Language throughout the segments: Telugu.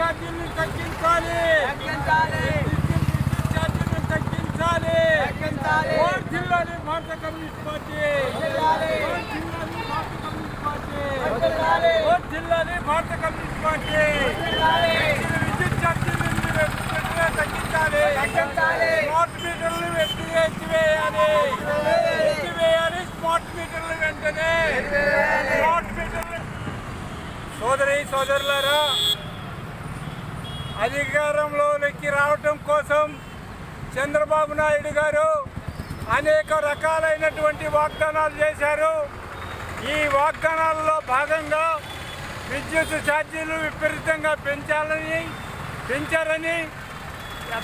ఛార్జీలను తగ్గించాలి. విద్యుత్ ఛార్జీలను తగ్గించాలి. ఓట్ జిల్లాని భారత కమ్యూనిస్ట్ పార్టీ. ఓట్ జిల్లాని భారత కమ్యూనిస్ట్ పార్టీ. విద్యుత్ ఛార్జీలను తగ్గించాలి. స్మార్ట్ మీటర్లు ఎత్తివేయాలి ఎత్తివేయాలి స్మార్ట్ మీటర్లు వెంటనే. స్మార్ట్ మీటర్లు. సోదరి సోదరులారా అధికారంలోకి రావటం కోసం చంద్రబాబు నాయుడు గారు అనేక రకాలైనటువంటి వాగ్దానాలు చేశారు. ఈ వాగ్దానాలలో భాగంగా విద్యుత్ ఛార్జీలు విపరీతంగా పెంచాలని పెంచారని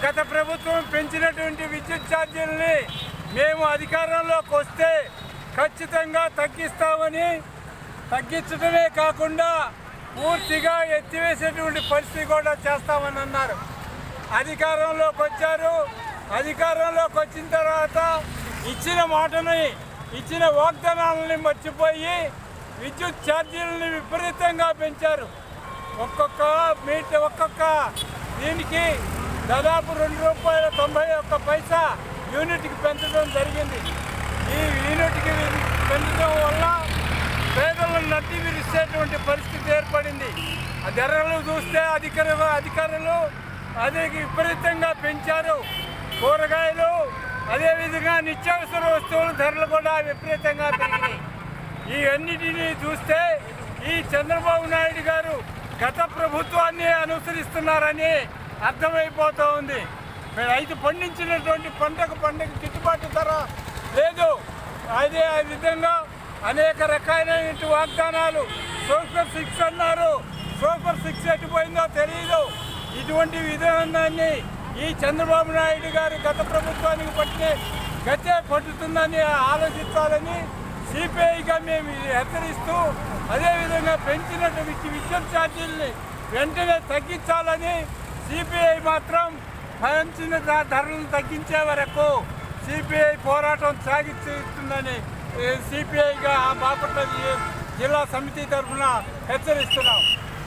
గత ప్రభుత్వం పెంచినటువంటి విద్యుత్ ఛార్జీలని మేము అధికారంలోకి వస్తే ఖచ్చితంగా తగ్గిస్తామని తగ్గించడమే కాకుండా పూర్తిగా ఎత్తివేసేటువంటి పరిస్థితి కూడా చేస్తామని అన్నారు. అధికారంలోకి వచ్చారు. అధికారంలోకి వచ్చిన తర్వాత ఇచ్చిన మాటని ఇచ్చిన వాగ్దానాలని మర్చిపోయి విద్యుత్ ఛార్జీలను విపరీతంగా పెంచారు. ఒక్కొక్క మీటర్ ఒక్కొక్క దీనికి దాదాపు రెండు రూపాయల తొంభై ఒక్క పైసా యూనిట్కి పెంచడం జరిగింది. ఈ యూనిట్కి పెంచడం వల్ల పేదలను నట్టి విరిసేటువంటి పరిస్థితి ఏర్పడింది. ఆ ధరలు చూస్తే అధికార అధికారులు అదే విపరీతంగా పెంచారు. కూరగాయలు అదేవిధంగా నిత్యావసర వస్తువుల ధరలు కూడా విపరీతంగా పెరిగినాయి. ఈ అన్నిటినీ చూస్తే ఈ చంద్రబాబు నాయుడు గారు గత ప్రభుత్వాన్ని అనుసరిస్తున్నారని అర్థమైపోతూ ఉంది. రైతు పండించినటువంటి పంటకు పంటకు గిట్టుబాటు ధర లేదు. అదే ఆ విధంగా అనేక రకాలైనటువంటి వాగ్దానాలు సూపర్ సిక్స్ అన్నారు. సూపర్ సిక్స్ ఎటుపోయిందో తెలియదు ఇటువంటి విధానాన్ని ఈ చంద్రబాబు నాయుడు గారు గత ప్రభుత్వానికి పట్టిన గతే పట్టుతుందని ఆలోచించాలని సిపిఐగా మేము హెచ్చరిస్తూ అదేవిధంగా పెంచినటువంటి విద్యుత్ ఛార్జీల్ని వెంటనే తగ్గించాలని సిపిఐ మాత్రం పెంచిన ధరలను తగ్గించే వరకు సిపిఐ పోరాటం సాగిస్తుందని సిపిఐగా బాపట్ల జిల్లా సమితి తరఫున హెచ్చరిస్తున్నాం.